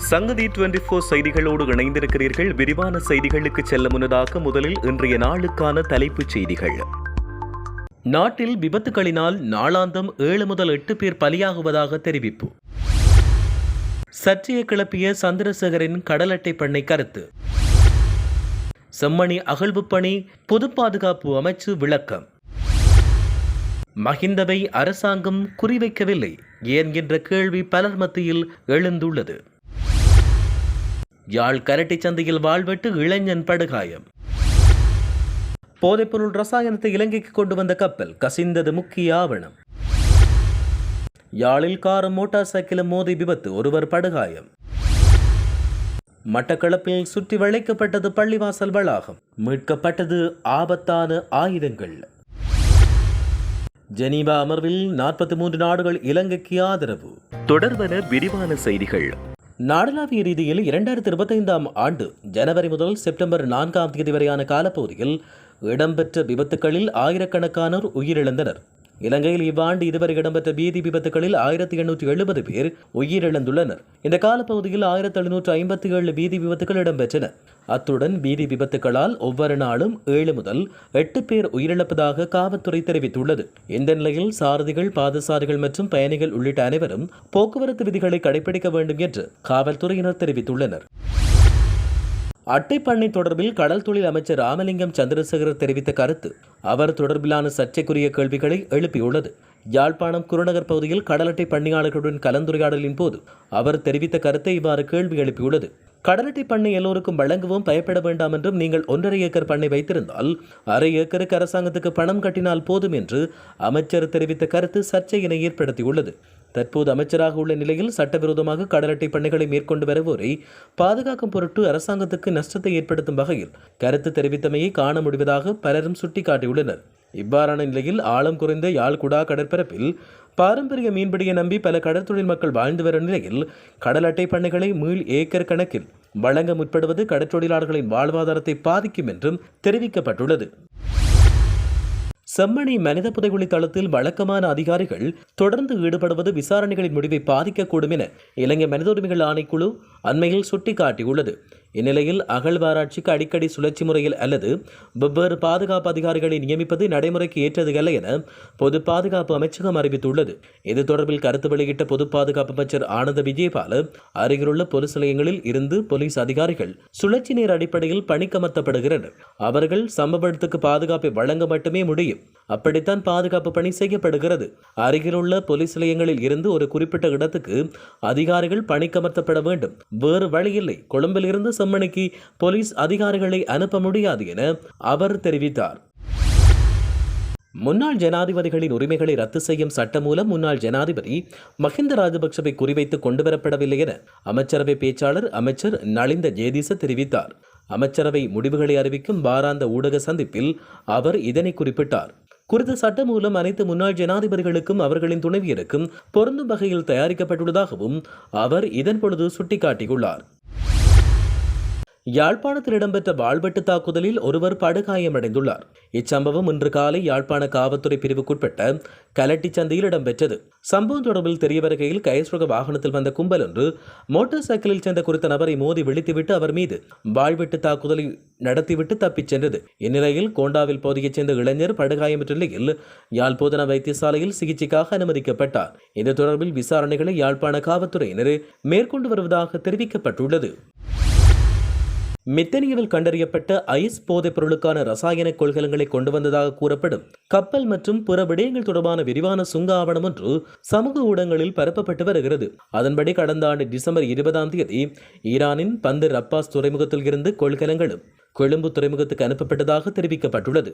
சங்கதி twenty four செய்திகளோடு இணைந்திருக்கிறீர்கள். விரிவான செய்திகளுக்கு செல்ல முன்னதாக முதலில் இன்றைய நாளுக்கான தலைப்புச் செய்திகள். நாட்டில் விபத்துகளினால் நாளாந்தம் ஏழு முதல் எட்டு பேர் பலியாகுவதாக தெரிவிப்பு. சர்ச்சையை கிளப்பிய சந்திரசேகரின் கடல் அட்டை பண்ணை கருத்து. செம்மணி அகழ்வு பணி பொது பாதுகாப்பு அமைச்சு விளக்கம். மஹிந்தவை அரசாங்கம் குறிவைக்கவில்லை. ஏன் என்ற கேள்வி பலர் மத்தியில் எழுந்துள்ளது. யாழ் கரட்டி சந்தையில் வாழ்வெட்டு இளைஞன் படுகாயம். போதைப்பொருள் ரசாயனத்தை இலங்கைக்கு கொண்டு வந்த கப்பல் கசிந்தது முக்கிய ஆவணம். யாழில் காரும் மோட்டார் சைக்கிளும் மோதி விபத்து ஒருவர் படுகாயம். மட்டக்களப்பில் சுற்றி வளைக்கப்பட்டது பள்ளிவாசல் வளாகம் மீட்கப்பட்டது ஆபத்தான ஆயுதங்கள். ஜெனீவா அமர்வில் நாற்பத்தி மூன்று நாடுகள் இலங்கைக்கு ஆதரவு. தொடர்வன விரிவான செய்திகள். நாடளாவிய ரீதியில் இரண்டாயிரத்தி இருபத்தைந்தாம் ஆண்டு ஜனவரி முதல் செப்டம்பர் நான்காம் தேதி வரையான காலப்பகுதியில் இடம்பெற்ற விபத்துகளில் ஆயிரக்கணக்கானோர் உயிரிழந்தனர். இலங்கையில் இவ்வாண்டு இதுவரை இடம்பெற்ற பீதி விபத்துகளில் ஆயிரத்தி எண்ணூற்றி எழுபது பேர் உயிரிழந்துள்ளனர். இந்த காலப்பகுதியில் ஆயிரத்தி எழுநூற்று ஐம்பத்தி ஏழு பீதி விபத்துகள் இடம்பெற்றன. அத்துடன் பீதி விபத்துகளால் ஒவ்வொரு நாளும் ஏழு முதல் எட்டு பேர் உயிரிழப்பதாக காவல்துறை தெரிவித்துள்ளது. இந்த நிலையில் சாரதிகள் பாதசாரிகள் மற்றும் பயணிகள் உள்ளிட்ட அனைவரும் போக்குவரத்து விதிகளை கடைபிடிக்க வேண்டும் என்று காவல்துறையினர் தெரிவித்துள்ளனர். அட்டைப்பண்ணை தொடர்பில் கடல் தொழில் அமைச்சர் ராமலிங்கம் சந்திரசேகர் தெரிவித்த கருத்து அவர் தொடர்பிலான சர்ச்சைக்குரிய கேள்விகளை எழுப்பியுள்ளது. யாழ்ப்பாணம் குருநகர் பகுதியில் கடல் அட்டை பணியாளர்களுடன் கலந்துரையாடலின் போது அவர் தெரிவித்த கருத்தை இவ்வாறு கேள்வி எழுப்பியுள்ளது. கடலட்டை பண்ணை எல்லோருக்கும் வழங்கவும் பயப்பட வேண்டாம் என்றும் நீங்கள் ஒன்றரை ஏக்கர் பண்ணை வைத்திருந்தால் அரை ஏக்கருக்கு அரசாங்கத்துக்கு பணம் கட்டினால் போதும் என்று அமைச்சர் தெரிவித்த கருத்து சர்ச்சையினை ஏற்படுத்தியுள்ளது. தற்போது அமைச்சராக உள்ள நிலையில் சட்டவிரோதமாக கடலட்டை பண்ணைகளை மேற்கொண்டு வருவோரை பாதுகாக்கும் பொருட்டு அரசாங்கத்துக்கு நஷ்டத்தை ஏற்படுத்தும் வகையில் கருத்து தெரிவித்தமையை காண முடிவதாக பலரும் சுட்டிக்காட்டியுள்ளனர். இவ்வாறான நிலையில் ஆழம் குறைந்த யாழ்குடா கடற்பரப்பில் பாரம்பரிய மீன்பிடியை நம்பி பல கடற்தொழில் மக்கள் வாழ்ந்து வரும் நிலையில் கடல் அட்டை பண்ணைகளை மீள் ஏக்கர் கணக்கில் வழங்க முற்படுவது கடற்தொழிலாளர்களின் வாழ்வாதாரத்தை பாதிக்கும் என்றும் தெரிவிக்கப்பட்டுள்ளது. செம்மணி மனித புதைகுழி தளத்தில் வழக்கமான அதிகாரிகள் தொடர்ந்து ஈடுபடுவது விசாரணைகளின் முடிவை பாதிக்கக்கூடும் என இலங்கை மனித உரிமைகள் ஆணைக்குழு அண்மையில் சுட்டிக்காட்டியுள்ளது. இந்நிலையில் அகழ்வாராய்ச்சிக்கு அடிக்கடி சுழற்சி முறையில் அல்லது வெவ்வேறு பாதுகாப்பு அதிகாரிகளை நியமிப்பது நடைமுறைக்கு ஏற்றது அல்ல என பொது பாதுகாப்பு அமைச்சகம் அறிவித்துள்ளது. இது தொடர்பில் கருத்து வெளியிட்ட பொது பாதுகாப்பு அமைச்சர் ஆனந்த விஜயபால அருகிலுள்ள பொலிஸ் நிலையங்களில் இருந்து போலீஸ் அதிகாரிகள் சுழற்சி நேர அடிப்படையில் பணிக்கமர்த்தப்படுகிறனர் அவர்கள் சம்பவ இடத்துக்கு பாதுகாப்பை வழங்க மட்டுமே முடியும். அப்படித்தான் பாதுகாப்பு பணி செய்யப்படுகிறது. அருகிலுள்ள போலீஸ் நிலையங்களில் இருந்து ஒரு குறிப்பிட்ட இடத்துக்கு அதிகாரிகள் பணிக்கமர்த்தப்பட வேண்டும். வேறு வழியில்லை கொழும்பிலிருந்து செம்மணிக்கு போலீஸ் அதிகாரிகளை அனுப்ப முடியாது என அவர் தெரிவித்தார். முன்னாள் ஜனாதிபதிகளின் உரிமைகளை ரத்து செய்யும் சட்டம் மூலம் முன்னாள் ஜனாதிபதி மஹிந்த ராஜபக்சவை குறிவைத்து கொண்டுவரப்படவில்லை என அமைச்சரவை பேச்சாளர் அமைச்சர் நளிந்த ஜேதிச தெரிவித்தார். அமைச்சரவை முடிவுகளை அறிவிக்கும் வாராந்த ஊடக சந்திப்பில் அவர் இதனை குறிப்பிட்டார். குறித்த சட்டம் மூலம் அனைத்து முன்னாள் ஜனாதிபதிகளுக்கும் அவர்களின் துணைவியருக்கும் பொருந்தும் வகையில் தயாரிக்கப்பட்டுள்ளதாகவும் அவர் இதன் பொழுது சுட்டிக்காட்டியுள்ளார். யாழ்ப்பாணத்தில் இடம்பெற்ற வாழ்வெட்டு தாக்குதலில் ஒருவர் படுகாயமடைந்துள்ளார். இச்சம்பவம் இன்று காலை யாழ்ப்பாண காவல்துறை பிரிவுக்குட்பட்ட கலட்டி சந்தையில் இடம்பெற்றது. சம்பவம் தொடர்பில் தெரியவருகையில் கயசுரக வாகனத்தில் வந்த கும்பல் ஒன்று மோட்டார் சைக்கிளில் சென்ற குறித்த நபரை மோதி விழித்துவிட்டு அவர் மீது வாழ்வெட்டு தாக்குதலை நடத்திவிட்டு தப்பிச் சென்றது. இந்நிலையில் கோண்டாவில் பகுதியைச் சேர்ந்த இளைஞர் படுகாயமற்ற நிலையில் யாழ் வைத்தியசாலையில் சிகிச்சைக்காக அனுமதிக்கப்பட்டார். இது தொடர்பில் விசாரணைகளை யாழ்ப்பாண காவல்துறையினர் மேற்கொண்டு வருவதாக தெரிவிக்கப்பட்டுள்ளது. மித்தனியவில் கண்டறியப்பட்ட ஐஸ் போதைப் பொருளுக்கான ரசாயன கொள்கலங்களை கொண்டு வந்ததாக கூறப்படும் கப்பல் மற்றும் பிற விடயங்கள் தொடர்பான விரிவான சுங்க ஆவணம் ஒன்று சமூக ஊடகங்களில் பரப்பப்பட்டு வருகிறது. அதன்படி கடந்த ஆண்டு டிசம்பர் இருபதாம் தேதி ஈரானின் பந்தர் அப்பாஸ் துறைமுகத்தில் இருந்து கொள்கலங்களும் கொழும்பு துறைமுகத்துக்கு அனுப்பப்பட்டதாக தெரிவிக்கப்பட்டுள்ளது.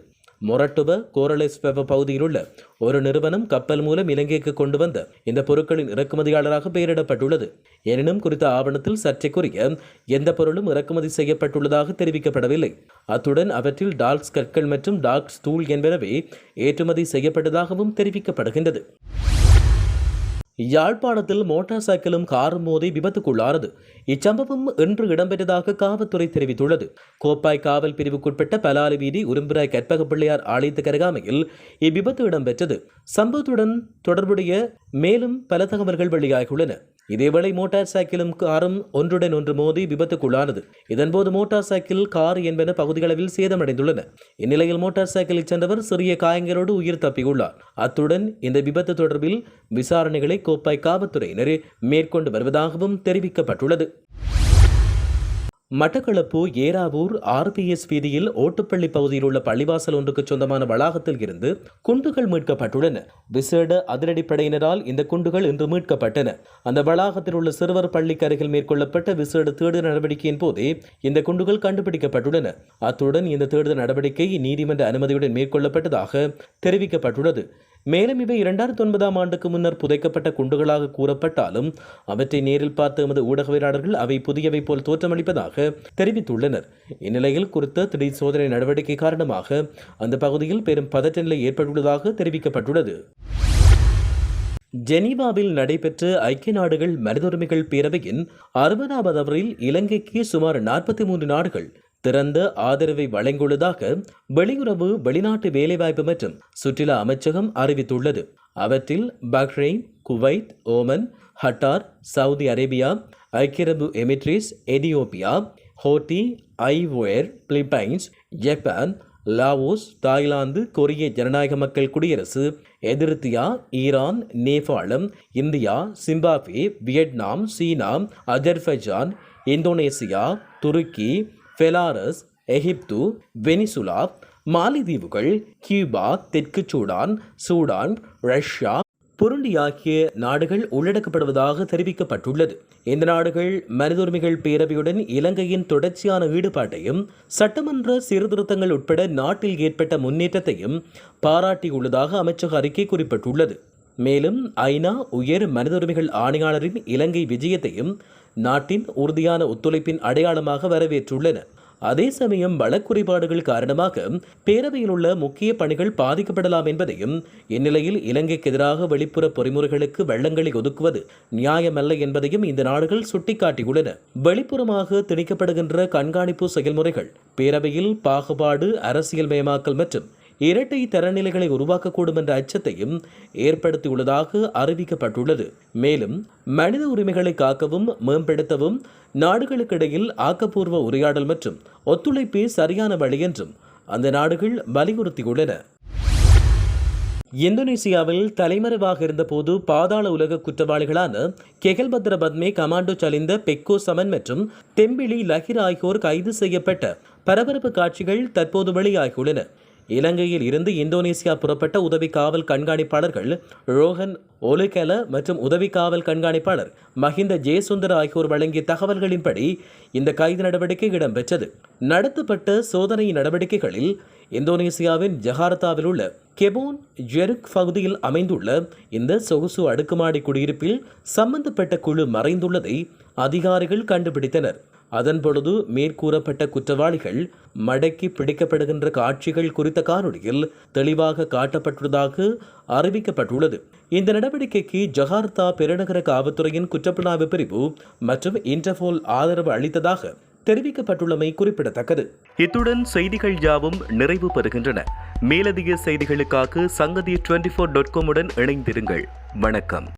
மொரட்டுவ கோரலெஸ்வெவ பகுதியில் உள்ள ஒரு நிறுவனம் கப்பல் மூலம் இலங்கைக்கு கொண்டு வந்த இந்த பொருட்களின் இறக்குமதியாளராக பெயரிடப்பட்டுள்ளது. எனினும் குறித்த ஆவணத்தில் சர்ச்சைக்குரிய எந்த பொருளும் இறக்குமதி செய்யப்பட்டுள்ளதாக தெரிவிக்கப்படவில்லை. அத்துடன் அவற்றில் டால்ஸ் கற்கள் மற்றும் டாக்ஸ் தூள் என்பனவே ஏற்றுமதி செய்யப்பட்டதாகவும் தெரிவிக்கப்படுகின்றது. யாழ்ப்பாணத்தில் மோட்டார் சைக்கிளும் காரும் மோதி விபத்துக்குள்ளானது. இச்சம்பவம் இன்று இடம்பெற்றதாக காவல்துறை தெரிவித்துள்ளது. கோப்பாய் காவல் பிரிவுக்குட்பட்ட பலாலி வீதி உரும்பிராய் கற்பக பிள்ளையார் ஆலயத்துக்கு அருகாமையில் இவ்விபத்து இடம்பெற்றது. சம்பவத்துடன் தொடர்புடைய மேலும் பல தகவல்கள் வெளியாகியுள்ளன. இதேவேளை மோட்டார் சைக்கிளும் காரும் ஒன்றுடன் ஒன்று மோதி விபத்துக்குள்ளானது. இதன்போது மோட்டார் சைக்கிள் கார் என்பன பகுதிகளவில் சேதமடைந்துள்ளன. இந்நிலையில் மோட்டார் சைக்கிளில் சென்றவர் சிறிய காயங்களோடு உயிர் தப்பியுள்ளார். அத்துடன் இந்த விபத்து தொடர்பில் விசாரணைகளை கோப்பாய் காவல்துறையினர் மேற்கொண்டு வருவதாகவும் தெரிவிக்கப்பட்டுள்ளது. மட்டக்களப்பு ஏராவூர் ஆர்பிஎஸ் வீதியில் ஓட்டுப்பள்ளி பகுதியில் உள்ள பள்ளிவாசல் ஒன்றுக்கு சொந்தமான வளாகத்தில் இருந்து குண்டுகள் மீட்கப்பட்டுள்ளன. விசேட அதிரடிப்படையினரால் இந்த குண்டுகள் இன்று மீட்கப்பட்டன. அந்த வளாகத்தில் உள்ள சிறுவர் பள்ளிக்கு அருகில் மேற்கொள்ளப்பட்ட விசேட தேடுதல் நடவடிக்கையின் போதே இந்த குண்டுகள் கண்டுபிடிக்கப்பட்டுள்ளன. அத்துடன் இந்த தேடுதல் நடவடிக்கை நீதிமன்ற அனுமதியுடன் மேற்கொள்ளப்பட்டதாக தெரிவிக்கப்பட்டுள்ளது. மேலும் இவை இரண்டாயிரத்தி ஒன்பதாம் ஆண்டுக்கு முன்னர் புதைக்கப்பட்ட குண்டுகளாக கூறப்பட்டாலும் அவற்றை நேரில் பார்த்த எமது ஊடகவியலாளர்கள் அவை புதியவை போல் தோற்றமளிப்பதாக தெரிவித்துள்ளனர். இந்நிலையில் குறித்த திடீர் சோதனை நடவடிக்கை காரணமாக அந்த பகுதியில் பெரும் பதற்ற நிலை ஏற்பட்டுள்ளதாக தெரிவிக்கப்பட்டுள்ளது. ஜெனீவாவில் நடைபெற்ற ஐக்கிய நாடுகள் மனிதுரிமைகள் பேரவையின் அறுபதாவது அவரில் இலங்கைக்கு சுமார் நாற்பத்தி மூன்று நாடுகள் திறந்த ஆதரவை வழங்கியுள்ளதாக வெளியுறவு வெளிநாட்டு வேலைவாய்ப்பு மற்றும் சுற்றுலா அமைச்சகம் அறிவித்துள்ளது. அவற்றில் Bahrain Kuwait Oman Qatar Saudi Arabia ஐக்கிய அரபு Ethiopia Cote d'Ivoire Philippines Japan Laos Thailand கொரிய ஜனநாயக மக்கள் குடியரசு எதிர்த்தியா ஈரான் நேபாளம் India Zimbabwe Vietnam China Azerbaijan Indonesia துருக்கி பெலாரஸ் எகிப்து வெனிசுலா மாலிதீவுகள் கியூபா தெற்கு சூடான் சூடான் ரஷ்யா புருண்டி ஆகிய நாடுகள் உள்ளடக்கப்படுவதாக தெரிவிக்கப்பட்டுள்ளது. இந்த நாடுகள் மனித உரிமைகள் பேரவையுடன் இலங்கையின் தொடர்ச்சியான ஈடுபாட்டையும் சட்டமன்ற சீர்திருத்தங்கள் உட்பட நாட்டில் ஏற்பட்ட முன்னேற்றத்தையும் பாராட்டியுள்ளதாக அமைச்சக அறிக்கை குறிப்பிட்டுள்ளது. மேலும் ஐநா உயர் மனித உரிமைகள் ஆணையாளரின் இலங்கை விஜயத்தையும் நாட்டின் உறுதியான ஒத்துழைப்பின் அடையாளமாக வரவேற்றுள்ளன. அதே சமயம் வளக்குறைபாடுகள் காரணமாக பேரவையில் உள்ள முக்கிய பணிகள் பாதிக்கப்படலாம் என்பதையும் இந்நிலையில் இலங்கைக்கு எதிராக வெளிப்புற பொறிமுறைகளுக்கு வெள்ளங்களை ஒதுக்குவது நியாயமல்ல என்பதையும் இந்த நாடுகள் சுட்டிக்காட்டியுள்ளன. வெளிப்புறமாக திணிக்கப்படுகின்ற கண்காணிப்பு செயல்முறைகள் பேரவையில் பாகுபாடு அரசியல் மயமாக்கல் மற்றும் இரட்டை தரநிலைகளை உருவாக்கக்கூடும் என்ற அச்சத்தையும் ஏற்படுத்தியுள்ளதாக அறிவிக்கப்பட்டுள்ளது. மேலும் மனித உரிமைகளை காக்கவும் மேம்படுத்தவும் நாடுகளுக்கிடையில் ஆக்கப்பூர்வ உரையாடல் மற்றும் ஒத்துழைப்பே சரியான வழி என்றும் அந்த நாடுகள் வலியுறுத்தியுள்ளன. இந்தோனேசியாவில் தலைமறைவாக இருந்தபோது பாதாள உலக குற்றவாளிகளான கெகல்பத்ர பத்மே கமாண்டோ சலிந்த பெக்கோ சமன் மற்றும் தெம்பிளி லஹிர் ஆகியோர் கைது செய்யப்பட்ட பரபரப்பு காட்சிகள் தற்போது வெளியாகியுள்ளன. இலங்கையில் இருந்து இந்தோனேசியா புறப்பட்ட உதவி காவல் கண்காணிப்பாளர்கள் ரோஹன் ஒலுகெல மற்றும் உதவி காவல் கண்காணிப்பாளர் மஹிந்த ஜெயசுந்தர் ஆகியோர் வழங்கிய தகவல்களின்படி இந்த கைது நடவடிக்கை இடம்பெற்றது. நடத்தப்பட்ட சோதனை நடவடிக்கைகளில் இந்தோனேசியாவின் ஜகார்த்தாவில் உள்ள கெபோன் ஜெருக் பகுதியில் அமைந்துள்ள இந்த சொகுசு அடுக்குமாடி குடியிருப்பில் சம்பந்தப்பட்ட குழு மறைந்துள்ளதை அதிகாரிகள் கண்டுபிடித்தனர். அதன் பொழுது மேற்கூறப்பட்ட குற்றவாளிகள் மடக்கி பிடிக்கப்படுகின்ற காட்சிகள் குறித்த காணொலியில் தெளிவாக காட்டப்பட்டுள்ளதாக அறிவிக்கப்பட்டுள்ளது. இந்த நடவடிக்கைக்கு ஜகார்த்தா பெருநகர காவல்துறையின் குற்றப்புலனாய்வு பிரிவு மற்றும் இன்டர்போல் ஆதரவு அளித்ததாக தெரிவிக்கப்பட்டுள்ளமை குறிப்பிடத்தக்கது. இத்துடன் செய்திகள் யாவும் நிறைவு பெறுகின்றன. மேலதிக செய்திகளுக்காக சங்கதி டுவெண்டி ஃபோர் டாட் காமுடன் இணைந்திருங்கள். வணக்கம்.